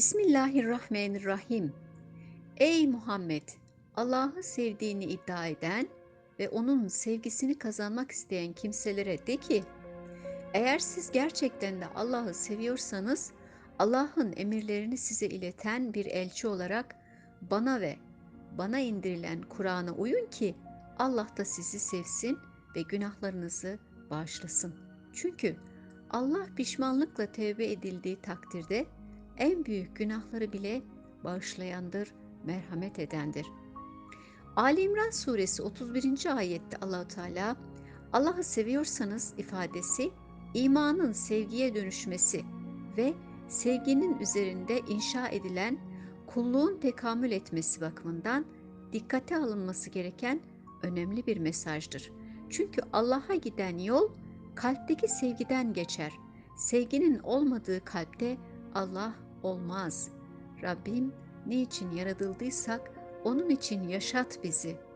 Bismillahirrahmanirrahim. Ey Muhammed! Allah'ı sevdiğini iddia eden ve onun sevgisini kazanmak isteyen kimselere de ki, eğer siz gerçekten de Allah'ı seviyorsanız, Allah'ın emirlerini size ileten bir elçi olarak bana ve bana indirilen Kur'an'a uyun ki Allah da sizi sevsin ve günahlarınızı bağışlasın. Çünkü Allah pişmanlıkla tevbe edildiği takdirde en büyük günahları bile bağışlayandır, merhamet edendir. Ali İmran suresi 31. ayette Allahu Teala Allah'ı seviyorsanız ifadesi imanın sevgiye dönüşmesi ve sevginin üzerinde inşa edilen kulluğun tekamül etmesi bakımından dikkate alınması gereken önemli bir mesajdır. Çünkü Allah'a giden yol kalpteki sevgiden geçer. Sevginin olmadığı kalpte Allah olmaz. Rabbim ne için yaratıldıysak onun için yaşat bizi.''